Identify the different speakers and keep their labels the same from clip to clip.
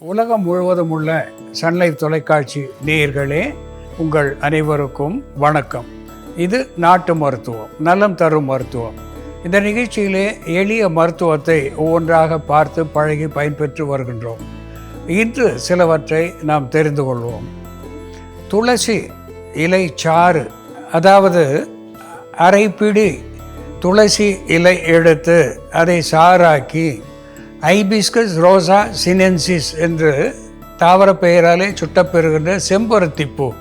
Speaker 1: உலகம் முழுவதும் உள்ள சன்லைஃப் தொலைக்காட்சி நேயர்களே உங்கள் அனைவருக்கும் வணக்கம். இது நாட்டு மருத்துவம் நலம் தரும் மருத்துவம். இந்த நிகழ்ச்சியிலே எளிய மருத்துவத்தை ஒவ்வொன்றாக பார்த்து பழகி பயன்பெற்று வருகின்றோம். இன்று சிலவற்றை நாம் தெரிந்து கொள்வோம். துளசி இலை சாறு அதாவது அரைப்பிடி துளசி இலை எடுத்து அதை சாறாக்கி ஐபிஸ்கஸ் ரோசா சினென்சிஸ் என்று தாவர பெயராலே சுட்டப்பெறுகின்ற செம்பருத்திப்பூ.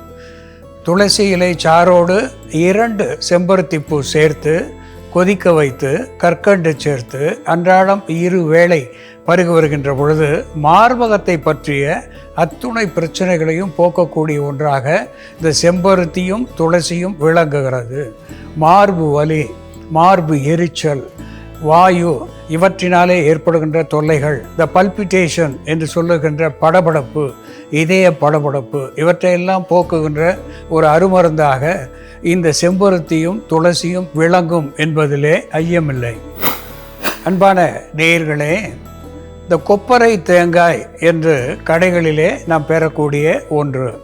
Speaker 1: துளசி இலை சாரோடு இரண்டு செம்பருத்திப்பூ சேர்த்து கொதிக்க வைத்து கற்கண்டு சேர்த்து அன்றாடம் இரு வேளை பருகி வருகின்ற பொழுது மார்பகத்தை பற்றிய அத்துணை பிரச்சனைகளையும் போக்கக்கூடிய ஒன்றாக இந்த செம்பருத்தியும் துளசியும் விளங்குகிறது. மார்பு வலி மார்பு எரிச்சல் வாயு இவற்றினாலே ஏற்படுகின்ற தொல்லைகள் த பல்பிட்டேஷன் என்று சொல்லுகின்ற படபடப்பு இதய படபடப்பு இவற்றையெல்லாம் போக்குகின்ற ஒரு அருமருந்தாக இந்த செம்பருத்தியும் துளசியும் விளங்கும் என்பதிலே ஐயமில்லை. அன்பான நேயர்களே இந்த கொப்பரை தேங்காய் என்று கடைகளிலே நாம் பெறக்கூடிய ஒன்று.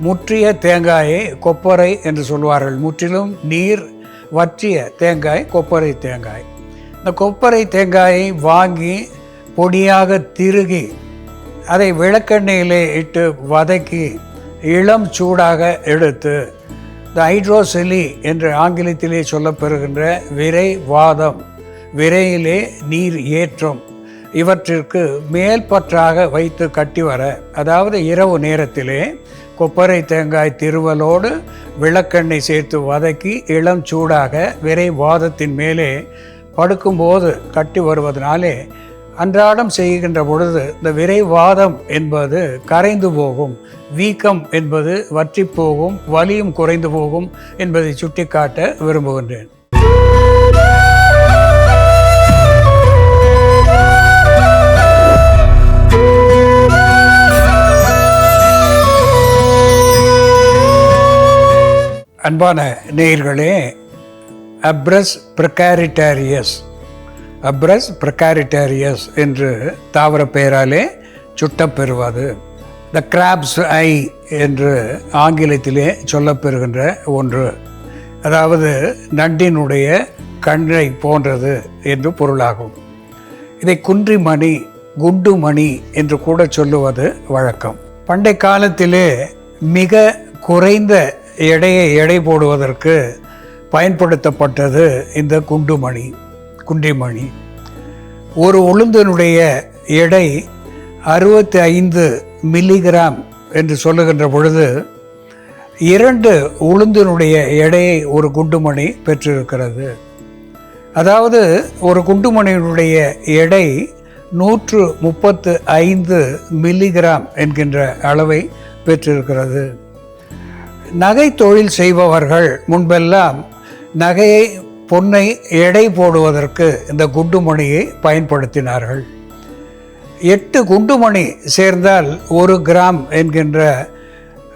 Speaker 1: முற்றிய தேங்காயை கொப்பரை என்று சொல்வார்கள். முற்றிலும் நீர் வற்றிய தேங்காய் கொப்பரை தேங்காய். இந்த கொப்பரை தேங்காயை வாங்கி பொடியாக திருகி அதை விளக்கெண்ணெயிலே இட்டு வதக்கி இளம் சூடாக எடுத்து இந்த ஹைட்ரோசெலி என்று ஆங்கிலத்திலே சொல்லப்பெறுகின்ற விரை வாதம் விரையிலே நீர் ஏற்றம் இவற்றிற்கு மேல்பற்றாக வைத்து கட்டி வர அதாவது இரவு நேரத்திலே கொப்பரை தேங்காய் திருவலோடு விளக்கெண்ணெய் சேர்த்து வதக்கி இளம் சூடாக விரை வாதத்தின் மேலே படுக்கும்போது கட்டி வருவதனாலே அன்றாடம் செய்கின்ற பொழுது இந்த விரைவாதம் என்பது கரைந்து போகும் வீக்கம் என்பது வற்றி போகும் வலியும் குறைந்து போகும் என்பதை சுட்டிக்காட்ட விரும்புகின்றேன். அன்பான நேயர்களே அப்ரஸ் ப்ரக்காரிட்டாரியஸ் அப்ரஸ் ப்ரக்காரிட்டாரியஸ் என்று தாவர பெயராலே சுட்டப்பெறுவது. த கிராப்ஸ் ஐ என்று ஆங்கிலத்திலே சொல்லப்பெறுகின்ற ஒன்று. அதாவது நண்டினுடைய கண்ணை போன்றது என்று பொருளாகும். இதை குன்றிமணி குண்டுமணி என்று கூட சொல்லுவது வழக்கம். பண்டை காலத்திலே மிக குறைந்த எடையை எடை போடுவதற்கு பயன்படுத்தப்பட்டது இந்த குண்டுமணி குண்டிமணி. ஒரு உளுந்தினுடைய எடை அறுபத்தி ஐந்து மில்லிகிராம் என்று சொல்லுகின்ற பொழுது இரண்டு உளுந்தினுடைய எடையை ஒரு குண்டுமணி பெற்றிருக்கிறது. அதாவது ஒரு குண்டுமணியினுடைய எடை நூற்று முப்பத்து ஐந்து மில்லிகிராம் என்கின்ற அளவை பெற்றிருக்கிறது. நகை தொழில் செய்பவர்கள் முன்பெல்லாம் நகையை பொன்னை எடை போடுவதற்கு இந்த குண்டுமணியை பயன்படுத்தினார்கள். எட்டு குண்டுமணி சேர்ந்தால் ஒரு கிராம் என்கின்ற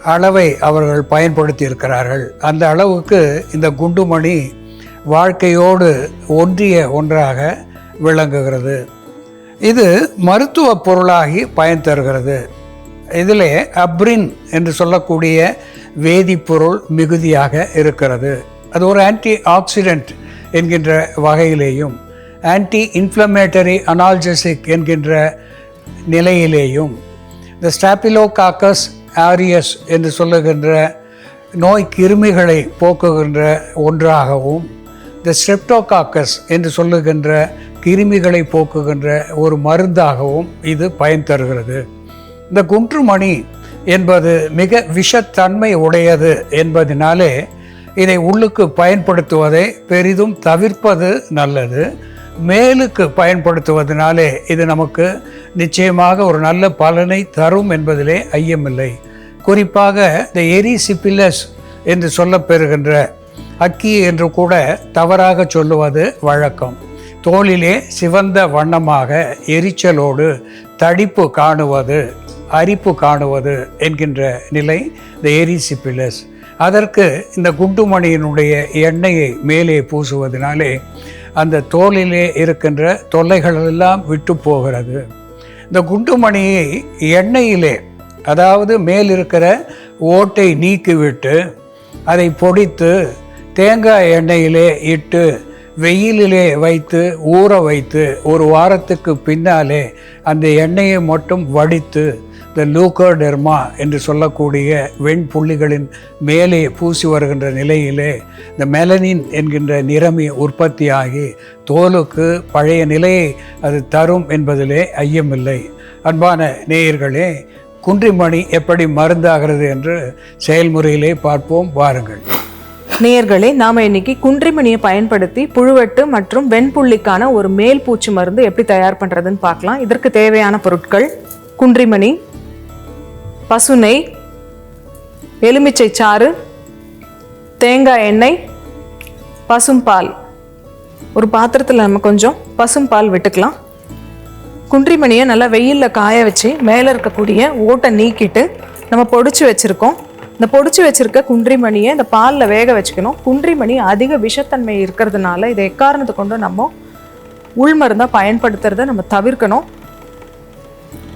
Speaker 1: அளவை அவர்கள் பயன்படுத்தி இருக்கிறார்கள் அந்த அளவுக்கு இந்த குண்டுமணி வாழ்க்கையோடு ஒன்றிய ஒன்றாக விளங்குகிறது. இது மருத்துவ பொருளாகி பயன் தருகிறது. இதிலே அப்ரின் என்று சொல்லக்கூடிய வேதிப்பொருள் மிகுதியாக இருக்கிறது. அது ஒரு ஆன்டி ஆக்சிடென்ட் என்கின்ற வகையிலேயும் ஆன்டி இன்ஃப்ளமேட்டரி அனால்ஜெசிக் என்கின்ற நிலையிலேயும் இந்த ஸ்டாப்பிலோகாக்கஸ் ஆரியஸ் என்று சொல்லுகின்ற நோய் கிருமிகளை போக்குகின்ற ஒன்றாகவும் இந்த ஸ்ட்ரெப்டோகாக்கஸ் என்று சொல்லுகின்ற கிருமிகளை போக்குகின்ற ஒரு மருந்தாகவும் இது பயன் தருகிறது. இந்த குன்றுமணி என்பது மிக விஷத்தன்மை உடையது என்பதனாலே இதை உள்ளுக்கு பயன்படுத்துவதை பெரிதும் தவிர்ப்பது நல்லது. மேலுக்கு பயன்படுத்துவதனாலே இது நமக்கு நிச்சயமாக ஒரு நல்ல பலனை தரும் என்பதிலே ஐயமில்லை. குறிப்பாக இந்த எரிசிபிலஸ் என்று சொல்லப்பெறுகின்ற அக்கி என்று கூட தவறாக சொல்லுவது வழக்கம். தோளிலே சிவந்த வண்ணமாக எரிச்சலோடு தடிப்பு காணுவது அரிப்பு காணுவது என்கின்ற நிலை இந்த எரிசிபிலஸ் அதற்கு இந்த குண்டுமணியினுடைய எண்ணெயை மேலே பூசுவதனாலே அந்த தோலிலே இருக்கின்ற தொல்லைகளெல்லாம் விட்டு போகிறது. இந்த குண்டுமணியை எண்ணெயிலே அதாவது மேல் இருக்கிற ஓட்டை நீக்கிவிட்டு அதை பொடித்து தேங்காய் எண்ணெயிலே இட்டு வெயிலிலே வைத்து ஊற வைத்து ஒரு வாரத்துக்கு பின்னாலே அந்த எண்ணெயை மட்டும் வடித்து இந்த லூக்கோடெர்மா என்று சொல்லக்கூடிய வெண்புள்ளிகளின் மேலே பூசி வருகின்ற நிலையிலே இந்த மெலனின் என்கின்ற நிறமி உற்பத்தியாகி தோலுக்கு பழைய நிலையை அது தரும் என்பதிலே ஐயமில்லை. அன்பான நேயர்களே குன்றிமணி எப்படி மருந்தாகிறது என்று செயல்முறையிலே பார்ப்போம் வாருங்கள்.
Speaker 2: நேயர்களே நாம் இன்னைக்கு குன்றிமணியை பயன்படுத்தி புழுவெட்டு மற்றும் வெண்புள்ளிக்கான ஒரு மேல் பூச்சி மருந்து எப்படி தயார் பண்ணுறதுன்னு பார்க்கலாம். இதற்கு தேவையான பொருட்கள் குன்றிமணி பசுநெய் எலுமிச்சை சாறு தேங்காய் எண்ணெய் பசும்பால். ஒரு பாத்திரத்தில் நம்ம கொஞ்சம் பசும்பால் விட்டுக்கலாம். குன்றிமணியை நல்லா வெயிலில் காய வச்சு மேலே இருக்கக்கூடிய ஓட்டை நீக்கிட்டு நம்ம பொடிச்சு வச்சுருக்கோம். இந்த பொடிச்சு வச்சுருக்க குன்றிமணியை இந்த பாலில் வேக வச்சுக்கணும். குன்றிமணி அதிக விஷத்தன்மை இருக்கிறதுனால இதை எக்காரணத்தை கொண்டு நம்ம உள்மருந்தாக பயன்படுத்துறத நம்ம தவிர்க்கணும்.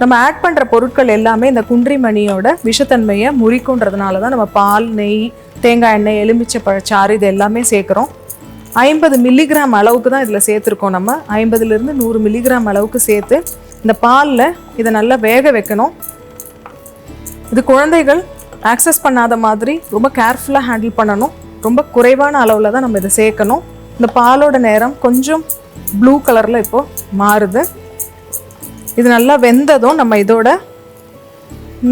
Speaker 2: நம்ம ஆட் பண்ணுற பொருட்கள் எல்லாமே இந்த குன்றிமணியோட விஷத்தன்மையை முறிக்குன்றதுனால தான் நம்ம பால் நெய் தேங்காய் எண்ணெய் எலுமிச்சை பழச்சாறு இது எல்லாமே சேர்க்குறோம். ஐம்பது மில்லிகிராம் அளவுக்கு தான் இதில் சேர்த்துருக்கோம் நம்ம. ஐம்பதுலேருந்து நூறு மில்லிகிராம் அளவுக்கு சேர்த்து இந்த பாலில் இதை நல்லா வேக வைக்கணும். இது குழந்தைகள் ஆக்சஸ் பண்ணாத மாதிரி ரொம்ப கேர்ஃபுல்லாக ஹேண்டில் பண்ணணும். ரொம்ப குறைவான அளவில் தான் நம்ம இதை சேர்க்கணும். இந்த பாலோட நேரம் கொஞ்சம் ப்ளூ கலரில் இப்போது மாறுது. இது நல்லா வெந்ததும் நம்ம இதோட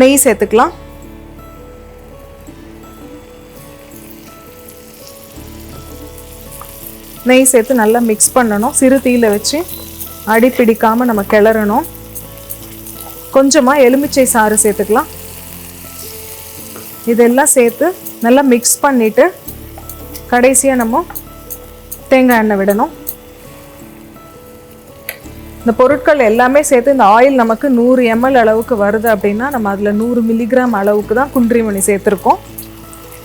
Speaker 2: நெய் சேர்த்துக்கலாம். நெய் சேர்த்து நல்லா மிக்ஸ் பண்ணணும். சிறு தீயில வச்சு அடி பிடிக்காம நம்ம கிளறணும். கொஞ்சமாக எலுமிச்சை சாறு சேர்த்துக்கலாம். இதெல்லாம் சேர்த்து நல்லா மிக்ஸ் பண்ணிவிட்டு கடைசியாக நம்ம தேங்காய் எண்ணெய் விடணும். இந்த பொருட்கள் எல்லாமே சேர்த்து இந்த ஆயில் நமக்கு நூறு எம்எல் அளவுக்கு வருது அப்படின்னா நம்ம அதில் நூறு மில்லிகிராம் அளவுக்கு தான் குன்றிமணி சேர்த்துருக்கோம்.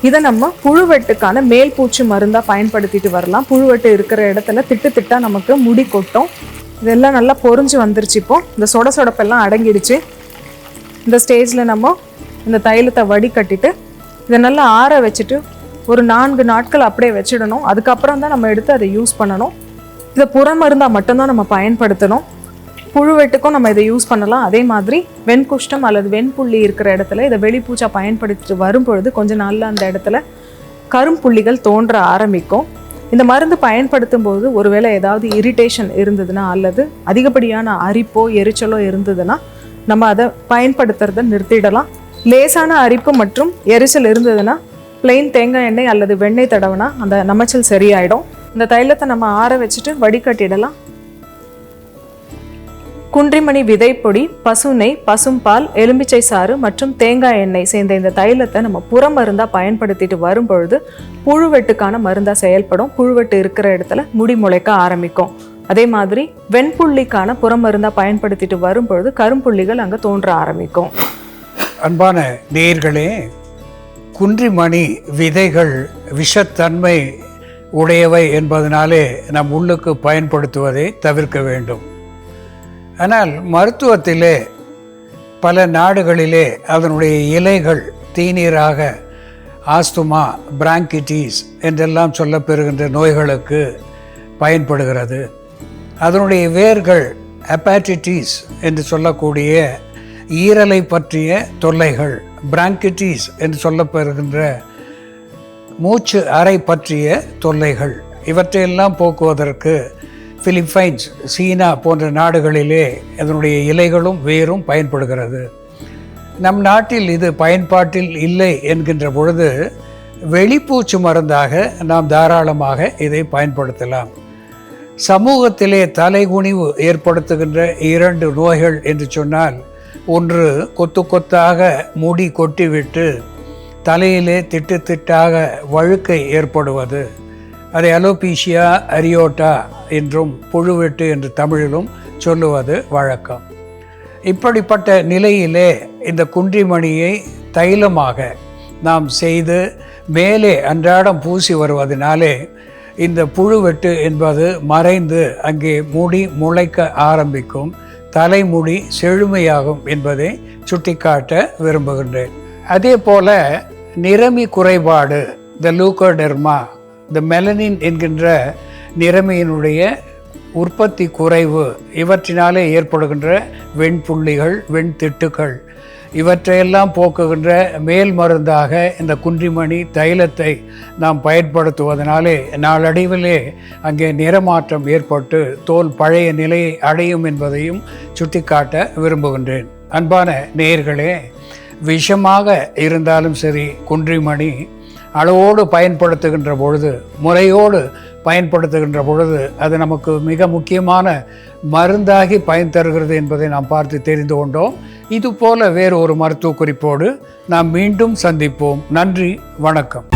Speaker 2: இதை நம்ம புழுவெட்டுக்கான மேல் பூச்சி மருந்தாக பயன்படுத்திட்டு வரலாம். புழுவெட்டு இருக்கிற இடத்துல திட்டு திட்டாக நமக்கு முடி கொட்டும். இதெல்லாம் நல்லா பொறிஞ்சு வந்துருச்சு இப்போ. இந்த சொட சொடப்பெல்லாம் அடங்கிடுச்சு. இந்த ஸ்டேஜில் நம்ம இந்த தைலத்தை வடிகட்டிட்டு இதை நல்லா ஆற வச்சுட்டு ஒரு நான்கு நாட்கள் அப்படியே வச்சிடணும். அதுக்கப்புறம் தான் நம்ம எடுத்து அதை யூஸ் பண்ணணும். இதை புறமருந்தாக மட்டும்தான் நம்ம பயன்படுத்தணும். புழுவெட்டுக்கும் நம்ம இதை யூஸ் பண்ணலாம். அதே மாதிரி வெண்குஷ்டம் அல்லது வெண்புள்ளி இருக்கிற இடத்துல இதை வெளிப்பூச்சா பயன்படுத்திட்டு வரும்பொழுது கொஞ்ச நாளில் அந்த இடத்துல கரும்புள்ளிகள் தோன்ற ஆரம்பிக்கும். இந்த மருந்து பயன்படுத்தும் போது ஒருவேளை ஏதாவது இரிட்டேஷன் இருந்ததுன்னா அல்லது அதிகப்படியான அரிப்போ எரிச்சலோ இருந்ததுன்னா நம்ம அதை பயன்படுத்துறத நிறுத்திடலாம். லேசான அரிப்பு மற்றும் எரிச்சல் இருந்ததுன்னா பிளெயின் தேங்காய் எண்ணெய் அல்லது வெண்ணெய் தடவைனா அந்த நமைச்சல் சரியாயிடும். இந்த தைலத்தை நம்ம ஆற வச்சுட்டு வடிகட்டிடலாம். குன்றிமணி விதைப்பொடி பசுனை பசும்பால் எலுமிச்சை சாறு மற்றும் தேங்காய் எண்ணெய் சேர்ந்த இந்த தைலத்தை நம்ம புற மருந்தாக பயன்படுத்திட்டு வரும்பொழுது புழுவெட்டுக்கான மருந்தாக செயல்படும். புழுவெட்டு இருக்கிற இடத்துல முடி முளைக்க ஆரம்பிக்கும். அதே மாதிரி வெண்புள்ளிக்கான புறமருந்தாக பயன்படுத்திட்டு வரும்பொழுது கரும்புள்ளிகள் அங்கே தோன்ற ஆரம்பிக்கும்.
Speaker 1: அன்பான நேர்களே குன்றிமணி விதைகள் விஷத்தன்மை உடையவை என்பதனாலே நம் உள்ளுக்கு பயன்படுத்துவதை தவிர்க்க வேண்டும். ஆனால் மருத்துவத்திலே பல நாடுகளிலே அதனுடைய இலைகள் தீநீராக ஆஸ்துமா பிராங்கிட்டிஸ் என்றெல்லாம் சொல்லப்பெறுகின்ற நோய்களுக்கு பயன்படுகிறது. அதனுடைய வேர்கள் ஹெப்பாட்டிட்டிஸ் என்று சொல்லக்கூடிய ஈரலை பற்றிய தொல்லைகள் பிராங்கிட்டிஸ் என்று சொல்லப்பெறுகின்ற மூச்சு அறை பற்றிய தொல்லைகள். இவற்றையெல்லாம் போக்குவதற்கு பிலிப்பைன்ஸ் சீனா போன்ற நாடுகளிலே அதனுடைய இலைகளும் வேரும் பயன்படுகிறது. நம் நாட்டில் இது பயன்பாட்டில் இல்லை என்கின்ற பொழுது வெளிப்பூச்சு மருந்தாக நாம் தாராளமாக இதை பயன்படுத்தலாம். சமூகத்திலே தலைகுனிவு ஏற்படுத்துகின்ற இரண்டு நோய்கள் என்று சொன்னால் ஒன்று கொத்து கொத்தாக முடி கொட்டிவிட்டு தலையிலே திட்டு திட்டாக வழுக்கை ஏற்படுவது. அதை அலோபீஷியா அரியோட்டா என்றும் புழுவெட்டு என்று தமிழிலும் சொல்லுவது வழக்கம். இப்படிப்பட்ட நிலையிலே இந்த குன்றிமணியை தைலமாக நாம் செய்து மேலே அன்றாடம் பூசி வருவதனாலே இந்த புழுவெட்டு என்பது மறைந்து அங்கே முடி முளைக்க ஆரம்பிக்கும் தலைமுடி செழுமையாகும் என்பதை சுட்டிக்காட்ட விரும்புகின்றேன். அதே போல நிறமி குறைபாடு த லூக்கோடெர்மா த மெலனின் என்கின்ற நிறமியினுடைய உற்பத்தி குறைவு இவற்றினாலே ஏற்படுகின்ற வெண்புள்ளிகள் வெண்திட்டுக்கள் இவற்றையெல்லாம் போக்குகின்ற மேல் மருந்தாக இந்த குன்றிமணி தைலத்தை நாம் பயன்படுத்துவதனாலே நாளடைவிலே அங்கே நிறமாற்றம் ஏற்பட்டு தோல் பழைய நிலையை அடையும் என்பதையும் சுட்டிக்காட்ட விரும்புகின்றேன். அன்பான நேயர்களே விஷமாக இருந்தாலும் சரி குன்றிமணி அளவோடு பயன்படுத்துகின்ற பொழுது முறையோடு பயன்படுத்துகின்ற பொழுது அது நமக்கு மிக முக்கியமான மருந்தாகி பயன் தருகிறது என்பதை நாம் பார்த்து தெரிந்து கொண்டோம். இதுபோல வேறு ஒரு மருத்துவ குறிப்போடு நாம் மீண்டும் சந்திப்போம். நன்றி வணக்கம்.